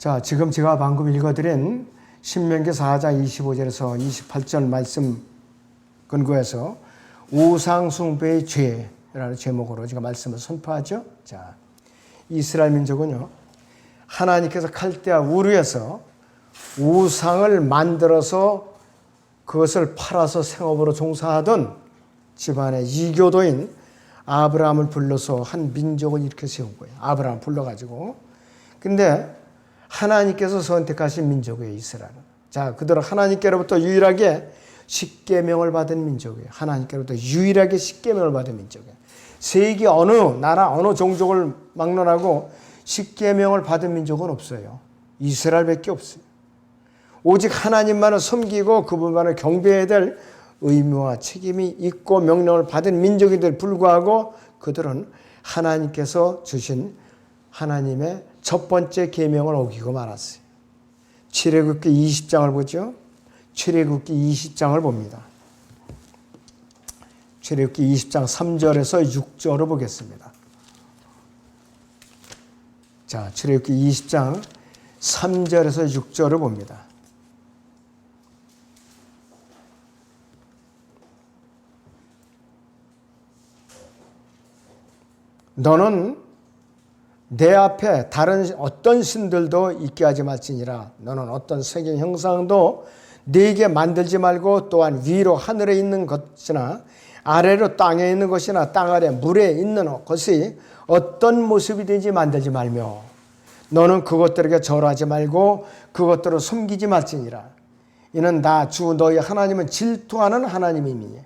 자, 지금 제가 방금 읽어드린 신명기 4장 25절에서 28절 말씀 근거해서 우상숭배의 죄라는 제목으로 제가 말씀을 선포하죠. 자, 이스라엘 민족은요, 하나님께서 칼대아 우르에서 우상을 만들어서 그것을 팔아서 생업으로 종사하던 집안의 이교도인 아브라함을 불러서 한 민족을 이렇게 세운 거예요. 아브라함 불러가지고. 근데 하나님께서 선택하신 민족이에요, 이스라엘은. 자, 그대로 하나님께로부터 유일하게 십계명을 받은 민족이에요. 하나님께로부터 유일하게 십계명을 받은 민족이에요. 세계 어느 나라 어느 종족을 막론하고 십계명을 받은 민족은 없어요. 이스라엘밖에 없어요. 오직 하나님만을 섬기고 그분만을 경배해야 될 의무와 책임이 있고 명령을 받은 민족인들 불구하고 그들은 하나님께서 주신 하나님의 첫 번째 계명을 어기고 말았어요. 출애굽기 20장을 보죠. 출애굽기 20장을 봅니다. 출애굽기 20장 3절에서 6절을 보겠습니다. 자, 출애굽기 20장 3절에서 6절을 봅니다. 너는 내 앞에 다른 어떤 신들도 있게 하지 말지니라. 너는 어떤 색의 형상도 네게 만들지 말고 또한 위로 하늘에 있는 것이나 아래로 땅에 있는 것이나 땅 아래 물에 있는 것이 어떤 모습이든지 만들지 말며 너는 그것들에게 절하지 말고 그것들을 숨기지 말지니라. 이는 나 주 너희 하나님은 질투하는 하나님이니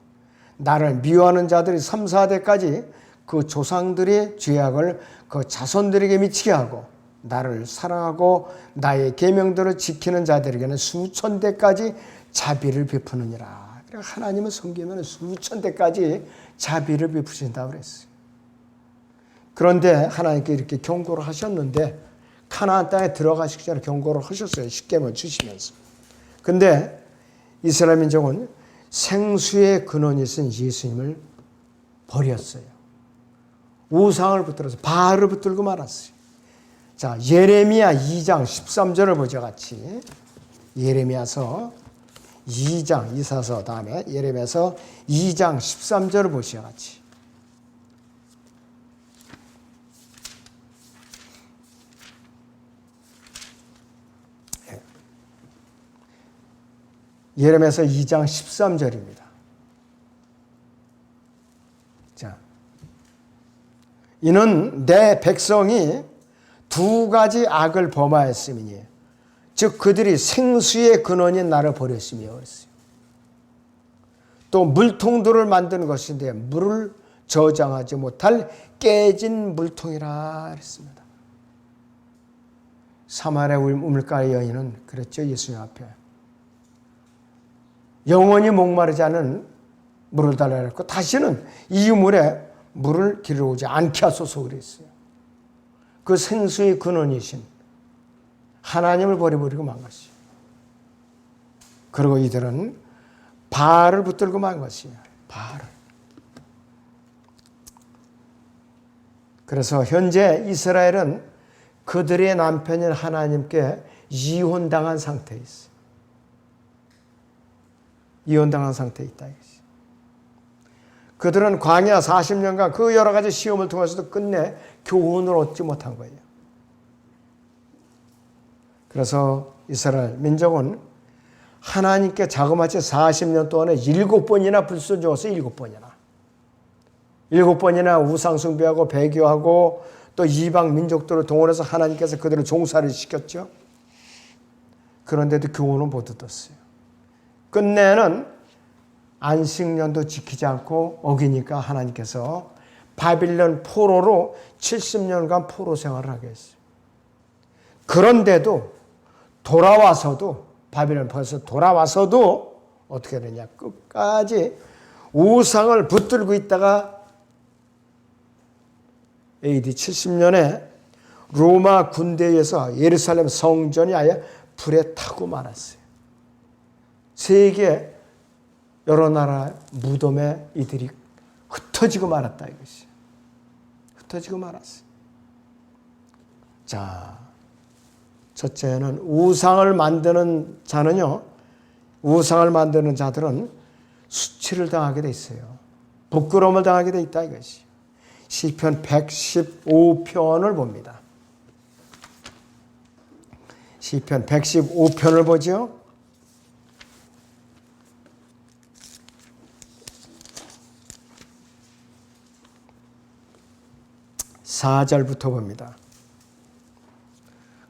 나를 미워하는 자들이 3, 4대까지 그 조상들의 죄악을 그 자손들에게 미치게 하고 나를 사랑하고 나의 계명들을 지키는 자들에게는 수천 대까지 자비를 베푸느니라. 그러니까 하나님을 섬기면 수천 대까지 자비를 베푸신다고 그랬어요. 그런데 하나님께 이렇게 경고를 하셨는데 카나안 땅에 들어가시기 전에 경고를 하셨어요. 십계명 주시면서. 근데 이스라엘 민족은 생수의 근원이신 예수님을 버렸어요. 우상을 붙들어서 바알을 붙들고 말았어요. 자, 예레미야 2장 13절을 보죠, 같이. 예레미야서 2장, 이사서 다음에 예레미야서 2장 13절을 보시죠, 같이. 예레미야서 2장 13절입니다. 자. 이는 내 백성이 두 가지 악을 범하였음이니 즉 그들이 생수의 근원인 나를 버렸으며. 또 물통들을 만드는 것인데 물을 저장하지 못할 깨진 물통이라 그랬습니다. 사마리아 우물가의 여인은 그랬죠 예수님 앞에 영원히 목마르지 않은 물을 달라 그랬고 다시는 이 우물에 물을 길어오지 않게 하소서 그랬어요. 그 생수의 근원이신 하나님을 버려버리고 만 것이에요. 그리고 이들은 바알을 붙들고 만 것이에요. 바알을. 그래서 현재 이스라엘은 그들의 남편인 하나님께 이혼당한 상태에 있어요. 이혼당한 상태에 있다. 그들은 광야 40년간 그 여러 가지 시험을 통해서도 끝내 교훈을 얻지 못한 거예요. 그래서 이스라엘 민족은 하나님께 자그마치 40년 동안에 일곱 번이나 불순종해서 일곱 번이나 일곱 번이나 우상숭배하고 배교하고 또 이방 민족들을 동원해서 하나님께서 그들을 종사를 시켰죠. 그런데도 교훈은 못 얻었어요. 끝내는 안식년도 지키지 않고 어기니까 하나님께서 바빌론 포로로 70년간 포로 생활을 하게 했어요. 그런데도 돌아와서도 바빌론 포로에서 돌아와서도 어떻게 되냐 끝까지 우상을 붙들고 있다가 AD 70년에 로마 군대에서 예루살렘 성전이 아예 불에 타고 말았어요. 세계 여러 나라 무덤에 이들이 흩어지고 말았다 이것이. 흩어지고 말았어요. 자, 첫째는 우상을 만드는 자는요. 우상을 만드는 자들은 수치를 당하게 돼 있어요. 부끄러움을 당하게 돼 있다 이것이. 시편 115편을 봅니다. 시편 115편을 보죠. 4절부터 봅니다.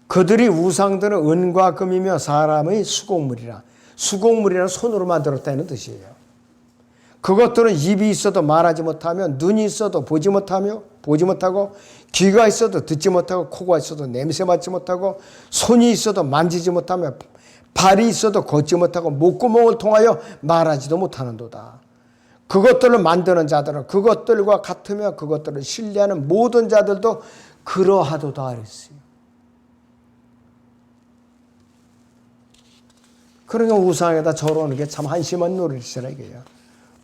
그들이 우상들은 은과 금이며 사람의 수공물이라. 수공물이란 손으로 만들었다는 뜻이에요. 그것들은 입이 있어도 말하지 못하며 눈이 있어도 보지 못하며 보지 못하고 귀가 있어도 듣지 못하고 코가 있어도 냄새 맡지 못하고 손이 있어도 만지지 못하며 발이 있어도 걷지 못하고 목구멍을 통하여 말하지도 못하는도다. 그것들을 만드는 자들은 그것들과 같으며 그것들을 신뢰하는 모든 자들도 그러하도다 그랬어요. 그러니까 우상에다 절하는 게 참 한심한 노릇이라 이게요.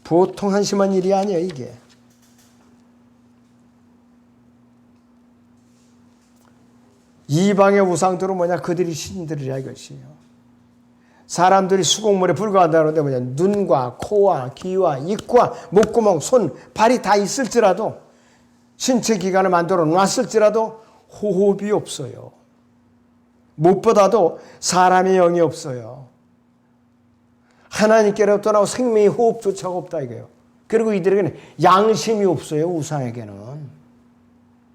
보통 한심한 일이 아니에요, 이게. 이방의 우상들은 뭐냐? 그들이 신들이라 이것이에요. 사람들이 수공물에 불과하다는데 뭐냐? 눈과 코와 귀와 입과 목구멍, 손, 발이 다 있을지라도 신체 기관을 만들어 놨을지라도 호흡이 없어요. 무엇보다도 사람의 영이 없어요. 하나님께로부터 나온 생명의 호흡조차가 없다 이거예요. 그리고 이들에게는 양심이 없어요. 우상에게는.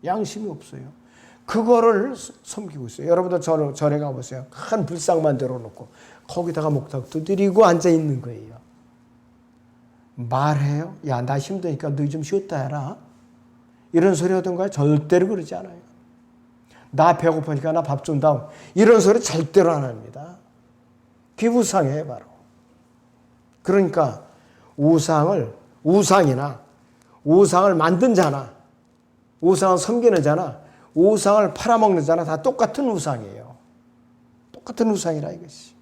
양심이 없어요. 그거를 섬기고 있어요. 여러분도 절, 절에 가보세요. 큰 불상 만 들어 놓고 거기다가 목탁 두드리고 앉아 있는 거예요. 말해요. 야, 나 힘드니까 너희 좀 쉬었다 해라. 이런 소리 하던가요? 절대로 그러지 않아요. 나 배고프니까 나 밥 좀 다오. 이런 소리 절대로 안 합니다. 귀부상해 바로. 그러니까 우상을 우상이나 우상을 만든 자나 우상을 섬기는 자나 우상을 팔아먹는 자나 다 똑같은 우상이에요. 똑같은 우상이라 이것이.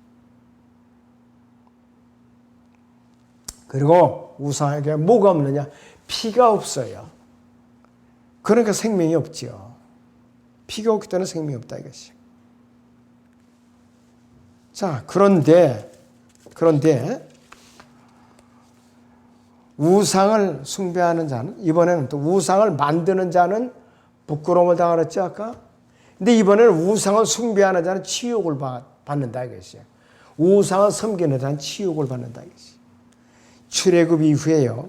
그리고 우상에게 뭐가 없느냐? 피가 없어요. 그러니까 생명이 없지요. 피가 없기 때문에 생명이 없다 이것이. 자, 그런데 그런데 우상을 숭배하는 자는 이번에는 또 우상을 만드는 자는 부끄러움을 당하랬지 아까. 근데 이번에는 우상을 숭배하는 자는 치욕을 받는다 이것이에요. 우상을 섬기는 자는 치욕을 받는다 이것이. 출애굽 이후에요.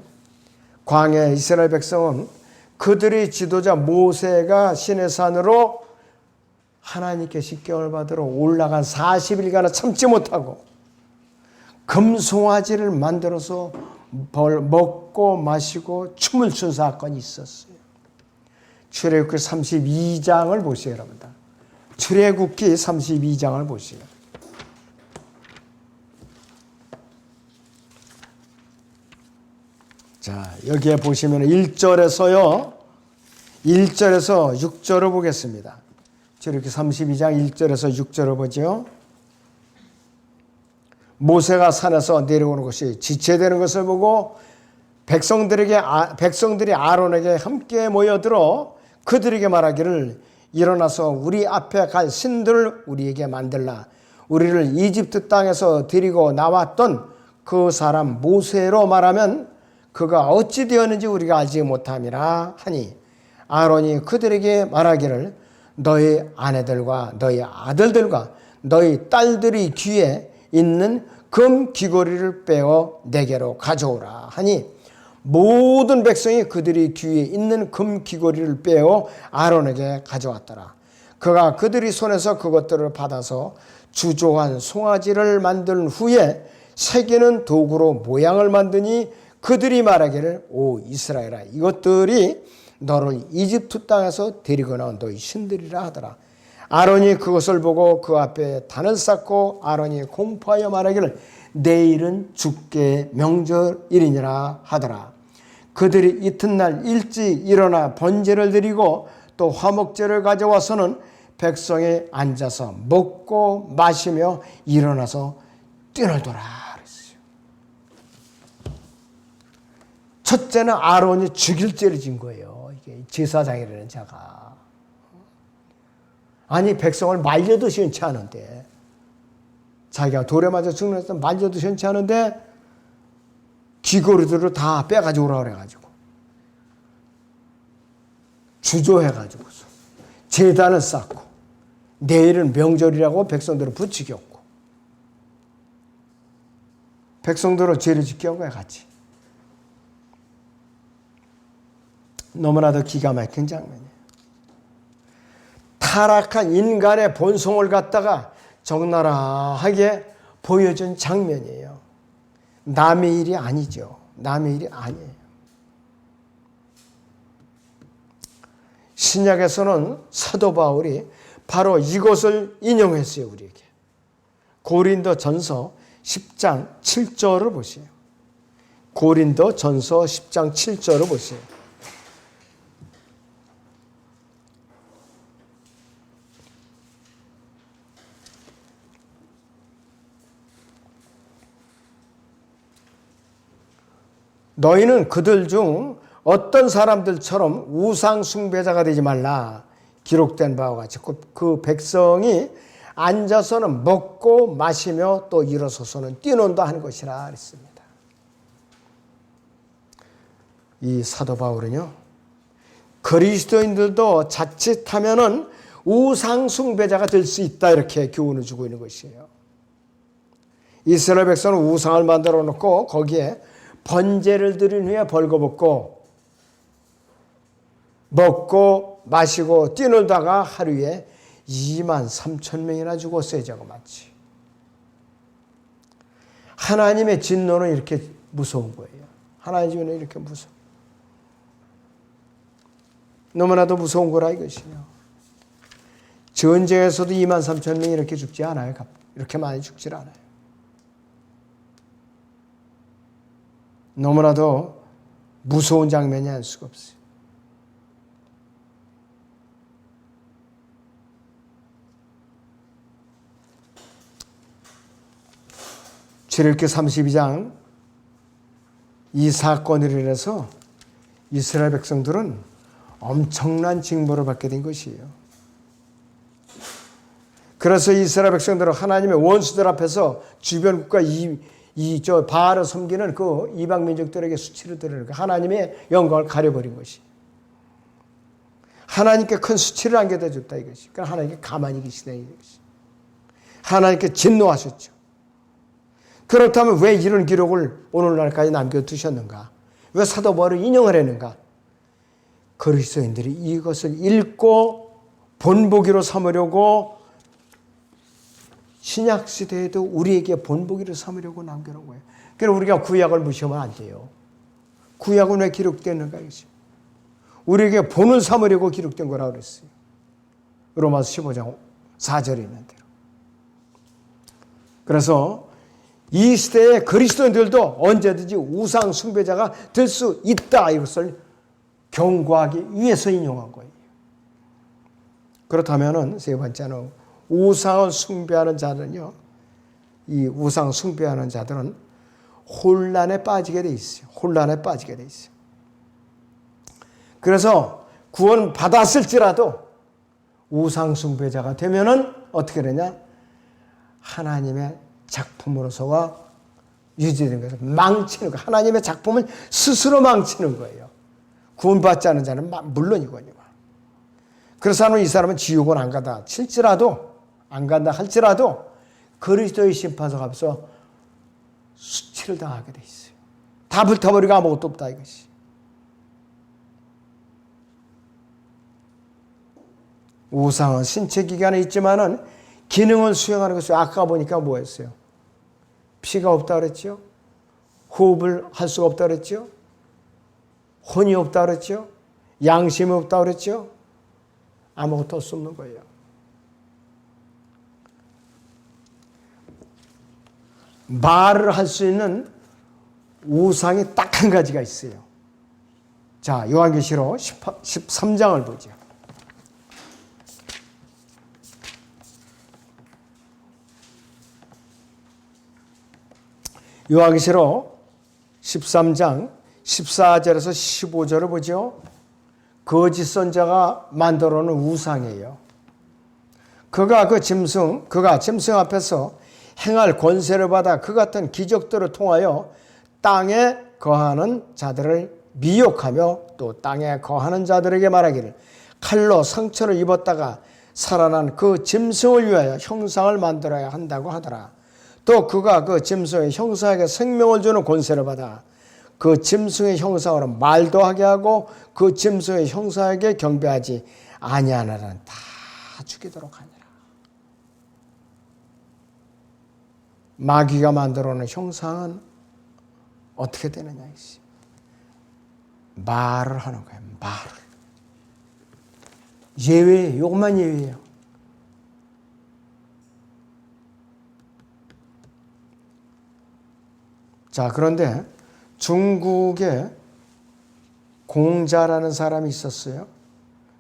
광야 이스라엘 백성은 그들의 지도자 모세가 신의 산으로 하나님께 식경을 받으러 올라간 40일간을 참지 못하고 금송아지를 만들어서 벌 먹고 마시고 춤을 춘 사건이 있었어요. 출애굽기 32장을 보세요, 여러분들. 출애굽기 32장을 보세요. 자, 여기에 보시면 1절에서요. 1절에서 6절을 보겠습니다. 출애굽기 32장 1절에서 6절을 보죠. 모세가 산에서 내려오는 것이 지체되는 것을 보고 백성들에게 아, 백성들이 아론에게 함께 모여들어 그들에게 말하기를 일어나서 우리 앞에 갈 신들을 우리에게 만들라 우리를 이집트 땅에서 데리고 나왔던 그 사람 모세로 말하면 그가 어찌 되었는지 우리가 알지 못함이라 하니 아론이 그들에게 말하기를 너희 아내들과 너희 아들들과 너희 딸들이 귀에 있는 금 귀걸이를 빼어 내게로 가져오라 하니 모든 백성이 그들이 귀에 있는 금 귀걸이를 빼어 아론에게 가져왔더라. 그가 그들이 손에서 그것들을 받아서 주조한 송아지를 만든 후에 새기는 도구로 모양을 만드니 그들이 말하기를 오 이스라엘아 이것들이 너를 이집트 땅에서 데리고 나온 너희 신들이라 하더라. 아론이 그것을 보고 그 앞에 단을 쌓고 아론이 공포하여 말하기를 내일은 주께 명절일이니라 하더라. 그들이 이튿날 일찍 일어나 번제를 드리고 또 화목제를 가져와서는 백성이 앉아서 먹고 마시며 일어나서 뛰놀더라 그랬어요. 첫째는 아론이 죽일 죄를 진 거예요. 이게 제사장이라는 자가. 아니 백성을 말려도 시원치 않은데 자기가 돌에 맞아 죽는 데 말려도 시원치 않은데 귀고리들을 다 빼가지고 오라 그래가지고 주조해가지고서 재단을 쌓고 내일은 명절이라고 백성들을 부추겼고 백성들을 죄를 짓게 한 거야 같이 너무나도 기가 막힌 장면이에요. 타락한 인간의 본성을 갖다가 적나라하게 보여준 장면이에요. 남의 일이 아니죠. 남의 일이 아니에요. 신약에서는 사도 바울이 바로 이것을 인용했어요, 우리에게. 고린도 전서 10장 7절을 보세요. 고린도 전서 10장 7절을 보세요. 너희는 그들 중 어떤 사람들처럼 우상 숭배자가 되지 말라. 기록된 바와 같이 그, 그 백성이 앉아서는 먹고 마시며 또 일어서서는 뛰논다 하는 것이라 그랬습니다. 이 사도 바울은요. 그리스도인들도 자칫하면은 우상 숭배자가 될 수 있다 이렇게 교훈을 주고 있는 것이에요. 이스라엘 백성은 우상을 만들어 놓고 거기에 번제를 드린 후에 벌거벗고 먹고 마시고 뛰놀다가 하루에 2만 3천 명이나 죽었어요. 저거 맞지. 하나님의 진노는 이렇게 무서운 거예요. 하나님의 진노는 이렇게 무서워. 너무나도 무서운 거라 이것이요. 전쟁에서도 2만 3천 명이 이렇게 죽지 않아요. 이렇게 많이 죽질 않아요. 너무나도 무서운 장면이 알 수가 없어요. 출애굽기 32장 이 사건으로 인해서 이스라엘 백성들은 엄청난 징벌을 받게 된 것이에요. 그래서 이스라엘 백성들은 하나님의 원수들 앞에서 주변 국가 이 이 저 바알을 섬기는 그 이방 민족들에게 수치를 드리는 하나님의 영광을 가려버린 것이. 하나님께 큰 수치를 안겨다 줬다 이것이. 그러니까 하나님께 가만히 계시다 이것이. 하나님께 진노하셨죠. 그렇다면 왜 이런 기록을 오늘날까지 남겨두셨는가? 왜 사도 바울을 인용을 했는가? 그리스도인들이 이것을 읽고 본보기로 삼으려고 신약 시대에도 우리에게 본보기를 삼으려고 남겨놓은 거예요. 그러니까 우리가 구약을 무시하면 안 돼요. 구약은 왜 기록됐는가 이것이. 우리에게 본을 삼으려고 기록된 거라고 그랬어요. 로마서 15장 4절에 있는 대로. 그래서 이 시대의 그리스도인들도 언제든지 우상 숭배자가 될 수 있다 이것을 경고하기 위해서 인용한 거예요. 그렇다면은 세 번째는 우상을 숭배하는 자는요. 이 우상 숭배하는 자들은 혼란에 빠지게 돼 있어요. 혼란에 빠지게 돼 있어요. 그래서 구원 받았을지라도 우상 숭배자가 되면은 어떻게 되냐? 하나님의 작품으로서가 유지되는 거예요. 망치는 거. 하나님의 작품을 스스로 망치는 거예요. 구원받지 않은 자는 물론이거든요. 그래서 이 사람은 지옥은 안 가다 칠지라도 안 간다 할지라도 그리스도의 심판석 앞에서 수치를 당하게 돼 있어요. 다 불타버리고 아무것도 없다 이것이. 우상은 신체 기관에 있지만은 기능을 수행하는 것이 아까 보니까 뭐였어요? 피가 없다 그랬죠? 호흡을 할 수가 없다 그랬죠? 혼이 없다 그랬죠? 양심이 없다 그랬죠? 아무것도 수 없는 거예요. 말을 할 수 있는 우상이 딱 한 가지가 있어요. 자, 요한계시록 13장을 보죠. 요한계시록 13장 14절에서 15절을 보죠. 거짓 선자가 만들어 놓은 우상이에요. 그가 그 짐승, 그가 짐승 앞에서 행할 권세를 받아 그 같은 기적들을 통하여 땅에 거하는 자들을 미혹하며 또 땅에 거하는 자들에게 말하기를 칼로 상처를 입었다가 살아난 그 짐승을 위하여 형상을 만들어야 한다고 하더라. 또 그가 그 짐승의 형상에게 생명을 주는 권세를 받아 그 짐승의 형상으로 말도 하게 하고 그 짐승의 형상에게 경배하지 아니하나는 다 죽이도록 하니라. 마귀가 만들어 놓은 형상은 어떻게 되느냐 이시. 말을 하는 거예요. 말을. 예외, 요것만 예외예요. 자, 그런데 중국에 공자라는 사람이 있었어요.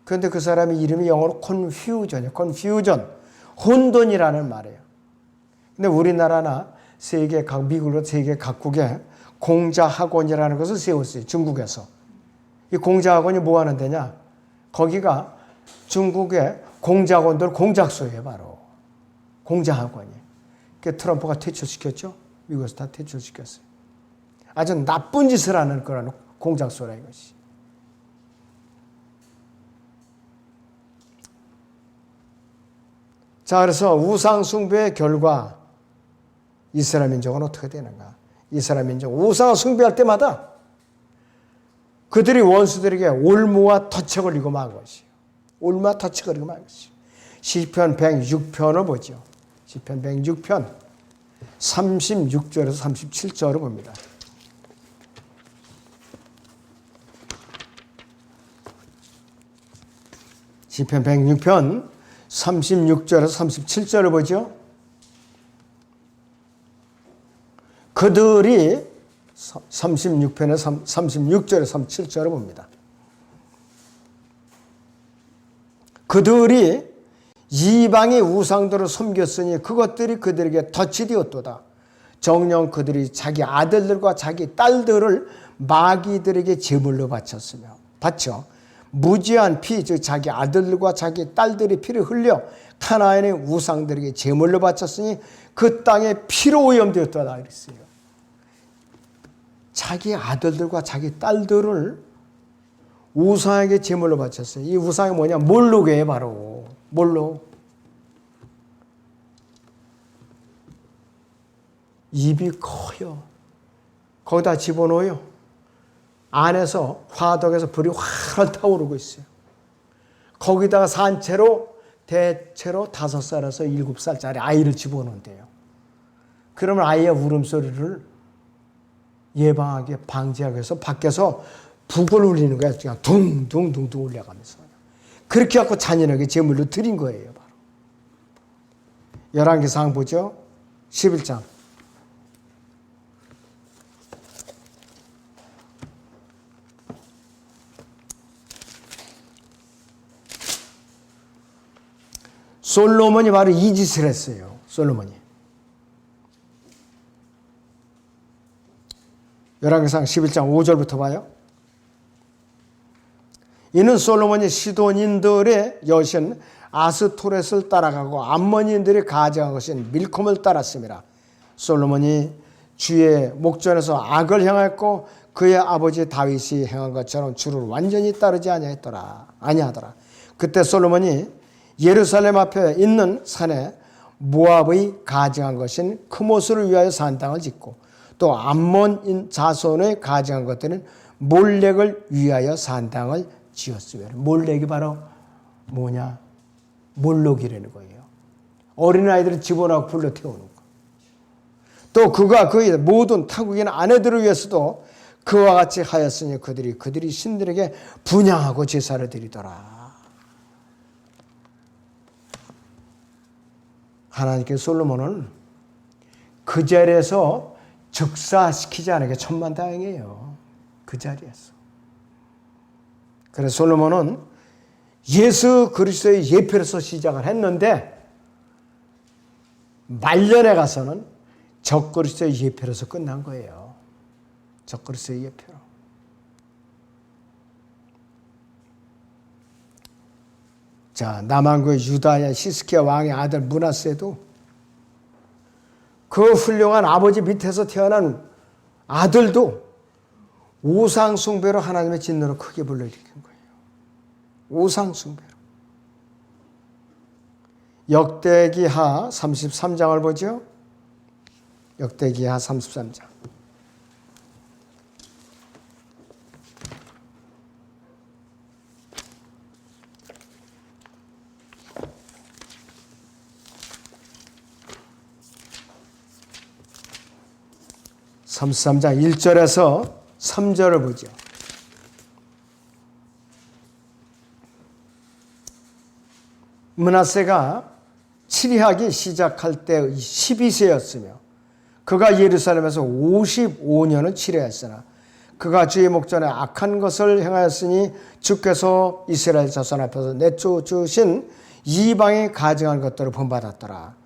그런데 그 사람의 이름이 영어로 컨퓨전이에요. 컨퓨전. 혼돈이라는 말이에요. 근데 우리나라나 세계 각, 미국으로 세계 각국에 공자 학원이라는 것을 세웠어요. 중국에서. 이 공자 학원이 뭐 하는 데냐? 거기가 중국의 공자학원들 공작소예요, 바로. 공자 학원이. 그 트럼프가 퇴출시켰죠? 미국에서 다 퇴출시켰어요. 아주 나쁜 짓을 하는 그런 공작소라 이것이. 자, 그래서 우상숭배의 결과 이스라엘 민족은 어떻게 되는가? 이스라엘 민족 우상을 숭배할 때마다 그들이 원수들에게 올무와 터척을 이고 만 것이요. 올무와 터척을 이고 만 것이요. 시편 106편을 보죠. 시편 106편 36절에서 37절을 봅니다. 시편 106편 36절에서 37절을 보죠. 그들이 36편에 36절에 37절을 봅니다. 그들이 이방의 우상들을 섬겼으니 그것들이 그들에게 덫이 되었도다. 정령 그들이 자기 아들들과 자기 딸들을 마귀들에게 제물로 바쳤으며 바쳐 무지한 피, 즉 자기 아들들과 자기 딸들이 피를 흘려 카나안의 우상들에게 제물로 바쳤으니 그 땅에 피로 오염되었다 그랬어요. 자기 아들들과 자기 딸들을 우상에게 제물로 바쳤어요. 이 우상이 뭐냐? 몰록이에요, 바로. 몰록. 입이 커요. 거기다 집어넣어요. 안에서 화덕에서 불이 활활 타오르고 있어요. 거기다가 산채로 대체로 다섯 살에서 일곱 살짜리 아이를 집어넣는데요. 그러면 아이의 울음소리를 예방하게 방지하기 위해서 밖에서 북을 울리는 거야. 그냥 둥둥둥둥 울려가면서. 그렇게 갖고 잔인하게 제물로 드린 거예요. 바로. 열왕기상 보죠. 11장. 솔로몬이 바로 이 짓을 했어요. 솔로몬이. 열왕기상 11장 5절부터 봐요. 이는 솔로몬이 시돈인들의 여신 아스토렛을 따라가고 암몬인들이 가져간 것인 밀콤을 따랐습니다. 솔로몬이 주의 목전에서 악을 행했고 그의 아버지 다윗이 행한 것처럼 주를 완전히 따르지 아니하더라. 아니하더라. 그때 솔로몬이 예루살렘 앞에 있는 산에 모압의 가증한 것인 크모스를 위하여 산당을 짓고 또 암몬 자손의 가증한 것들은 몰렉을 위하여 산당을 지었으며 몰렉이 바로 뭐냐 몰록이라는 거예요. 어린아이들을 집어넣고 불러 태우는 거. 또 그가 그의 모든 타국인 아내들을 위해서도 그와 같이 하였으니 그들이 그들이 신들에게 분양하고 제사를 드리더라. 하나님께 솔로몬은 그 자리에서 즉사시키지 않은 게 천만다행이에요. 그 자리에서. 그래서 솔로몬은 예수 그리스도의 예표로서 시작을 했는데 말년에 가서는 적그리스도의 예표로서 끝난 거예요. 적그리스도의 예표로. 자, 남한국의 유다야 시스키야 왕의 아들 문하세도 그 훌륭한 아버지 밑에서 태어난 아들도 우상 숭배로 하나님의 진노를 크게 불러일으킨 거예요. 우상 숭배로. 역대기하 33장을 보죠. 역대기하 33장. 삼십삼장 1절에서 3절을 보죠. 문하세가 치리하기 시작할 때 12세였으며 그가 예루살렘에서 55년을 치료했으나 그가 주의 목전에 악한 것을 행하였으니 주께서 이스라엘 자손 앞에서 내쫓으신 이방이 가증한 것들을 본받았더라.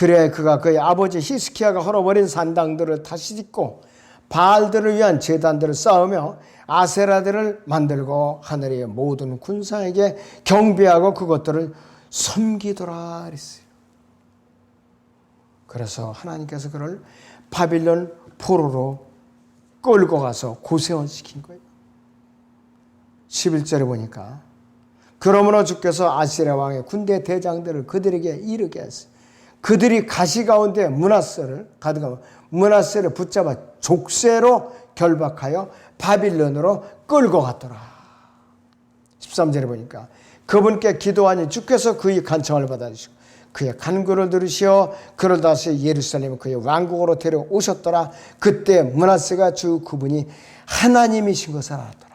그래 그가 그의 아버지 히스키야가 헐어버린 산당들을 다시 짓고 바알들을 위한 제단들을 쌓으며 아세라들을 만들고 하늘의 모든 군상에게 경배하고 그것들을 섬기더라 그랬어요. 그래서 하나님께서 그를 바빌론 포로로 끌고 가서 고생을 시킨 거예요. 11절에 보니까 그러므로 주께서 아시라 왕의 군대 대장들을 그들에게 이르게 했어요. 그들이 가시 가운데 문하세를 가득하고 문하세를 붙잡아 족쇄로 결박하여 바빌론으로 끌고 갔더라. 13절에 보니까 그분께 기도하니 주께서 그의 간청을 받아주시고 그의 간구를 들으시어 그를 다시 예루살렘 그의 왕국으로 데려오셨더라. 그때 문하세가 주 그분이 하나님이신 것을 알았더라.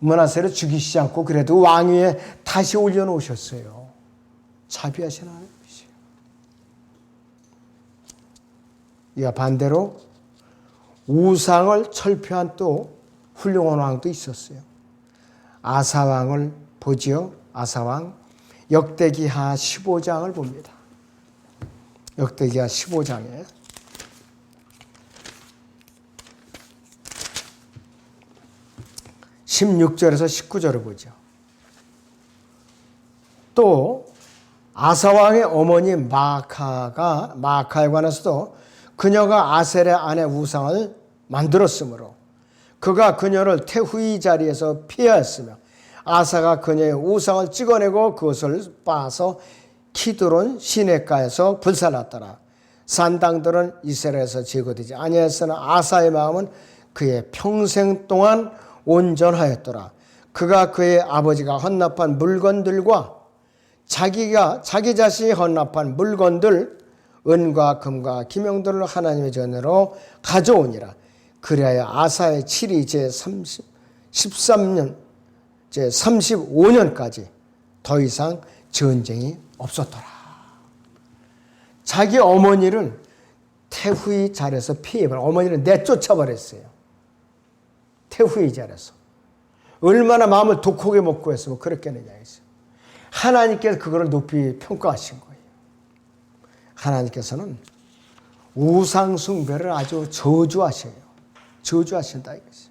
문하세를 죽이시지 않고 그래도 왕위에 다시 올려놓으셨어요. 자비하신 하나님이세요. 이와 반대로 우상을 철폐한 또 훌륭한 왕도 있었어요. 아사왕을 보지요. 아사왕 역대기하 15장을 봅니다. 역대기하 15장에 (16절에서) (19절을) 보죠. 또 아사왕의 어머니 마카가 마카에 관해서도 그녀가 아셀의 아내 우상을 만들었으므로 그가 그녀를 태후의 자리에서 피하였으며 아사가 그녀의 우상을 찍어내고 그것을 빠서 키드론 시내가에서 불살랐더라. 산당들은 이스라엘에서 제거되지 아니하였으나 아사의 마음은 그의 평생 동안 온전하였더라. 그가 그의 아버지가 헌납한 물건들과 자기가 자기 자신이 헌납한 물건들 은과 금과 기명들을 하나님의 전으로 가져오니라. 그리하여 아사의 7이 제 30, 13년, 제 35년까지 더 이상 전쟁이 없었더라. 자기 어머니를 태후의 자리에서 피해버려. 어머니를 내쫓아버렸어요. 태후의 자리에서. 얼마나 마음을 독하게 먹고 했으면 그랬겠느냐 했어요. 하나님께서 그거를 높이 평가하신 거예요. 하나님께서는 우상 숭배를 아주 저주하셔요. 저주하신다 이것이.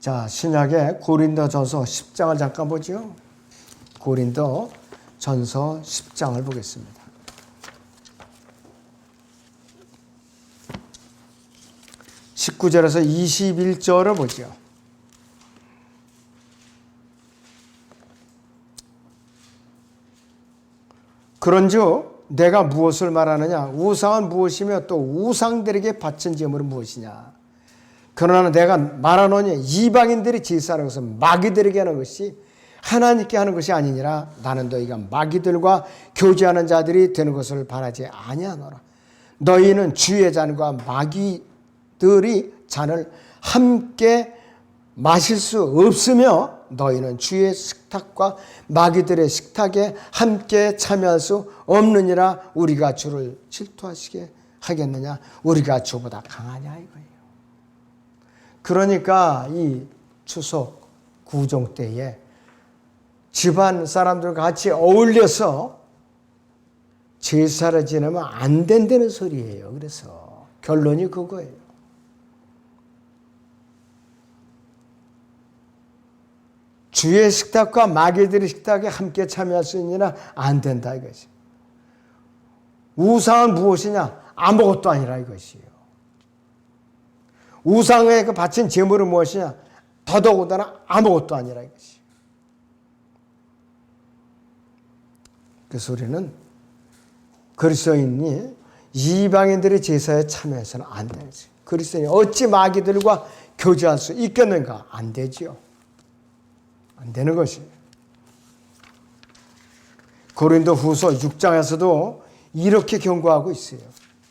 자, 신약의 고린도 전서 10장을 잠깐 보죠. 고린도 전서 10장을 보겠습니다. (19절에서) (21절을) 보죠. 그런즉 내가 무엇을 말하느냐? 우상은 무엇이며 또 우상들에게 바친 제물은 무엇이냐? 그러나 내가 말하노니 이방인들이 제사하는 것은 마귀들에게 하는 것이 하나님께 하는 것이 아니니라 나는 너희가 마귀들과 교제하는 자들이 되는 것을 바라지 아니하노라. 너희는 주의 잔과 마귀들이 잔을 함께 마실 수 없으며 너희는 주의 식탁과 마귀들의 식탁에 함께 참여할 수 없느니라 우리가 주를 질투하시게 하겠느냐 우리가 주보다 강하냐 이거예요. 그러니까 이 추석 구종 때에 집안 사람들과 같이 어울려서 제사를 지내면 안 된다는 소리예요. 그래서 결론이 그거예요. 주의 식탁과 마귀들의 식탁에 함께 참여할 수 있느냐? 안 된다 이것이. 우상은 무엇이냐? 아무것도 아니라 이것이요. 우상에 그 바친 제물은 무엇이냐? 더더군다나 아무것도 아니라 이것이. 그래서 우리는 그리스도인이 이방인들의 제사에 참여해서는 안 되지. 그리스도인이 어찌 마귀들과 교제할 수 있겠는가? 안 되지요. 안 되는 것이. 고린도 후서 6장에서도 이렇게 경고하고 있어요.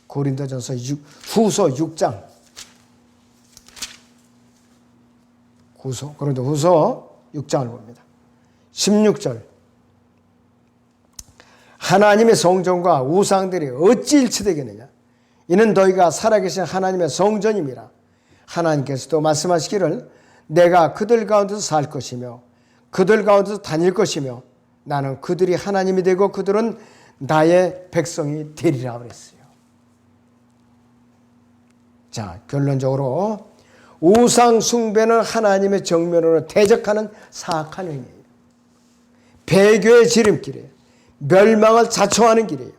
고린도 전서 6, 후서 6장. 후서, 고린도 후서 6장을 봅니다. 16절. 하나님의 성전과 우상들이 어찌 일치되겠느냐? 이는 너희가 살아계신 하나님의 성전임이라. 하나님께서도 말씀하시기를 내가 그들 가운데서 살 것이며 그들 가운데서 다닐 것이며 나는 그들이 하나님이 되고 그들은 나의 백성이 되리라 그랬어요. 자, 결론적으로 우상 숭배는 하나님의 정면으로 대적하는 사악한 행위예요. 배교의 지름길이에요. 멸망을 자초하는 길이에요.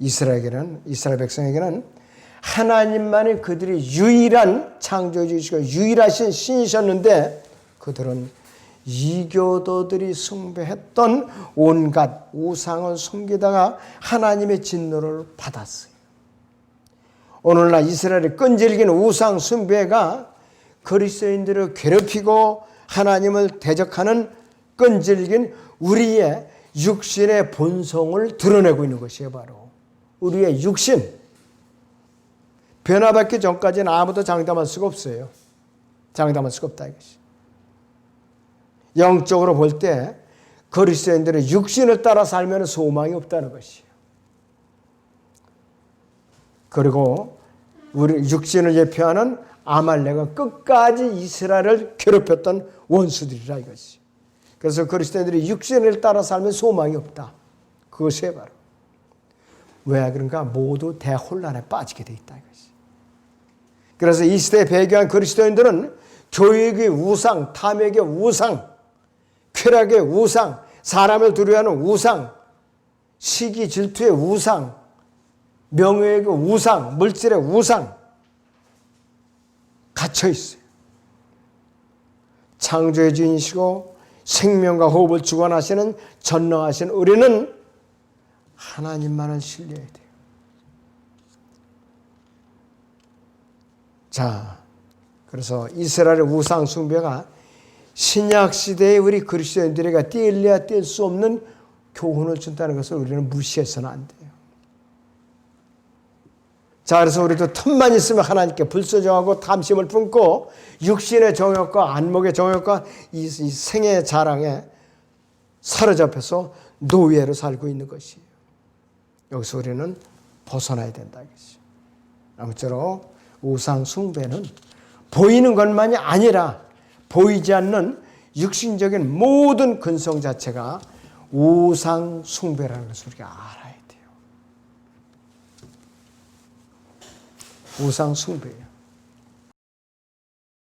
이스라엘에게는 이스라엘 백성에게는 하나님만이 그들이 유일한 창조주시고 유일하신 신이셨는데 그들은 이교도들이 숭배했던 온갖 우상을 섬기다가 하나님의 진노를 받았어요. 오늘날 이스라엘의 끈질긴 우상 숭배가 그리스도인들을 괴롭히고 하나님을 대적하는 끈질긴 우리의 육신의 본성을 드러내고 있는 것이에요, 바로. 우리의 육신. 변화받기 전까지는 아무도 장담할 수가 없어요. 장담할 수가 없다, 이것이. 영적으로 볼 때 그리스도인들의 육신을 따라 살면 소망이 없다는 것이에요. 그리고 우리 육신을 예표하는 아말렉은 끝까지 이스라엘을 괴롭혔던 원수들이라 이것이. 그래서 그리스도인들이 육신을 따라 살면 소망이 없다. 그것이 바로. 왜 그런가? 모두 대혼란에 빠지게 돼 있다. 그래서 이 시대에 배교한 그리스도인들은 교육의 우상, 탐욕의 우상, 쾌락의 우상, 사람을 두려워하는 우상, 시기 질투의 우상, 명예의 그 우상, 물질의 우상 갇혀 있어요. 창조의 주인이시고 생명과 호흡을 주관하시는 전능하신 우리는 하나님만을 신뢰해야 돼 자, 그래서 이스라엘의 우상 숭배가 신약 시대에 우리 그리스도인들에게 뗄래야 뗄 수 없는 교훈을 준다는 것을 우리는 무시해서는 안 돼요. 자, 그래서 우리도 틈만 있으면 하나님께 불소정하고 탐심을 품고 육신의 정욕과 안목의 정욕과 이, 이 생의 자랑에 사로잡혀서 노예로 살고 있는 것이에요. 여기서 우리는 벗어나야 된다. 아무쪼록 우상 숭배는 보이는 것만이 아니라 보이지 않는 육신적인 모든 근성 자체가 우상 숭배라는 것을 우리가 알아야 돼요. 우상 숭배예요.